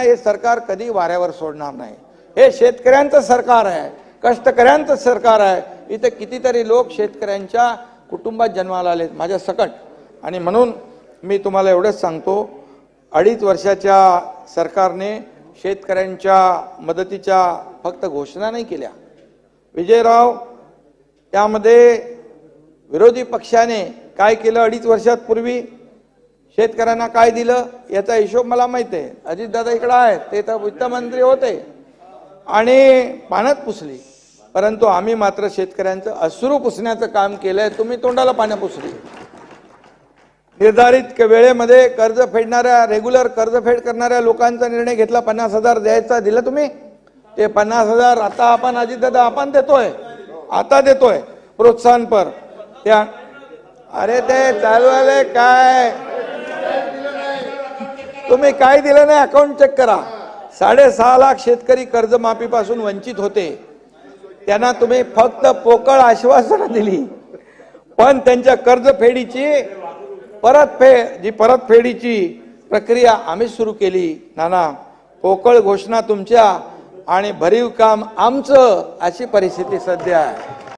हे सरकार कधी वाऱ्यावर सोडणार नाही. हे शेतकऱ्यांचं सरकार आहे कष्टकऱ्यांचं सरकार आहे. इथे कितीतरी लोक शेतकऱ्यांच्या कुटुंबात जन्माला आलेत माझ्या सकट. आणि म्हणून मी तुम्हाला एवढंच सांगतो अडीच वर्षाच्या सरकारने शेतकऱ्यांच्या मदतीच्या फक्त घोषणा नाही केल्या. विजयराव त्यामध्ये विरोधी पक्षाने काय केलं अडीच वर्षात पूर्वी? शेतकऱ्यांना काय दिलं याचा हिशोब मला माहिती आहे. अजितदादा इकडं आहेत ते तर वित्तमंत्री होते. आणि पाण्यात पुसली. परंतु आम्ही मात्र शेतकऱ्यांचं अश्रू पुसण्याचं काम केलंय तुम्ही तोंडाला पाण्या पुसली. निर्धारित वेळेमध्ये कर्ज फेडणाऱ्या रेग्युलर कर्ज फेड करणाऱ्या लोकांचा निर्णय घेतला पन्नास हजार द्यायचा दिलं तुम्ही. ते पन्नास हजार आता आपण अजितदादा आपण देतोय. आता देतोय. प्रोत्साहनपर त्या अरे ते चालवाले काय? तुम्ही काय दिलं नाही अकाउंट चेक करा. साडेसहा लाख शेतकरी कर्जमाफीपासून वंचित होते. त्यांना तुम्ही फक्त पोकळ आश्वासनं दिली. पण त्यांच्या कर्जफेडीची परतफेड जी परतफेडीची प्रक्रिया आम्ही सुरू केली. नाना पोकळ घोषणा तुमच्या आणि भरीव काम आमचं अशी परिस्थिती सध्या आहे.